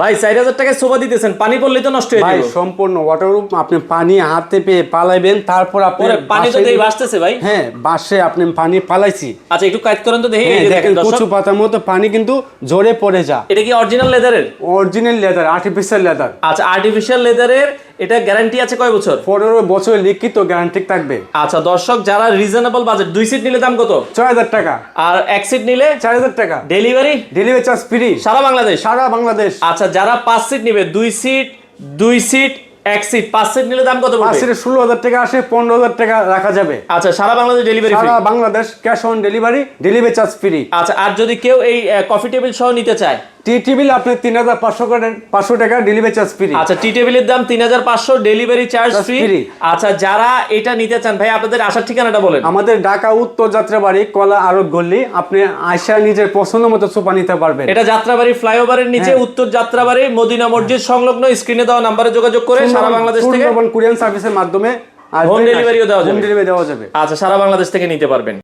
ভাই চার হাজার টাকায় সোফা দিতেছেন পানি পড়লেই তো নষ্ট হয়ে যাবে। সম্পূর্ণ ওয়াটারপ্রুফ আপনি পানি হাতে পেয়ে পালাইবেন তারপর আপনি পানি তো দেই ভাসতেছে ভাই। হ্যাঁ বাসে আপনি পানি পালাইছি। আচ্ছা একটু কাজ করেন তো দেখি হ্যাঁ দেখেন কচু পাতার মতো পানি কিন্তু জোরে পড়ে যা। এটা কি অরিজিনাল লেদারের অরিজিনাল লেদার আর্টিফিশিয়াল লেদার আচ্ছা আর্টিফিশিয়াল লেদারের এটা গ্যারান্টি আছে কয় বছর? পনেরো বছর লিখিত গ্যারান্টি থাকবে। আচ্ছা দর্শক যারা রিজনেবল বাজেট দুই সিট নিলে দাম কত? ছয় হাজার টাকা। আর এক সিট নিলে? চার হাজার টাকা। ডেলিভারি ডেলিভারি চার্জ ফ্রি সারা বাংলাদেশ? সারা বাংলাদেশ। আচ্ছা যারা পাঁচ সিট নিবে দুই সিট দুই সিট এক সিট পাঁচ সিট নিলে দাম কত পাঁচ সিটে ষোলো হাজার টাকা আসে পনেরো হাজার টাকা রাখা যাবে। আচ্ছা সারা Bangladesh delivery Sara Bangladesh cash on delivery delivery charge free আচ্ছা আর যদি কেউ এই কফি টেবিল সহ নিতে চায় টি টিবিল আপনি তিন হাজার পাঁচশো পাঁচশো টাকা ডেলিভারি চার্জ ফ্রি আচ্ছা টি টেবিলের দাম তিন হাজার পাঁচশো ডেলিভারি চার্জ ফ্রি আচ্ছা যারা এটা নিতে চান ভাই আপনাদের আসার ঠিকানাটা বলেন। আমাদের ঢাকা উত্তর যাত্রাবাড়ি কলা আরত গল্লি আপনি আয়সা নিজের পছন্দ মতো সোফা নিতে পারবেন। এটা যাত্রাবাড়ি ফ্লাইওভারের নিচে উত্তর যাত্রাবাড়ি মদিনা মসজিদ সংলগ্ন স্ক্রিনে দেওয়া নাম্বারে যোগাযোগ করে সারা বাংলাদেশ থেকে কুরিয়ান সার্ভিসের মাধ্যমে Home delivery ও দেওয়া যাবে। হোম ডেলিভারি দেওয়া যাবে। আচ্ছা সারা বাংলাদেশ থেকে নিতে পারবেন।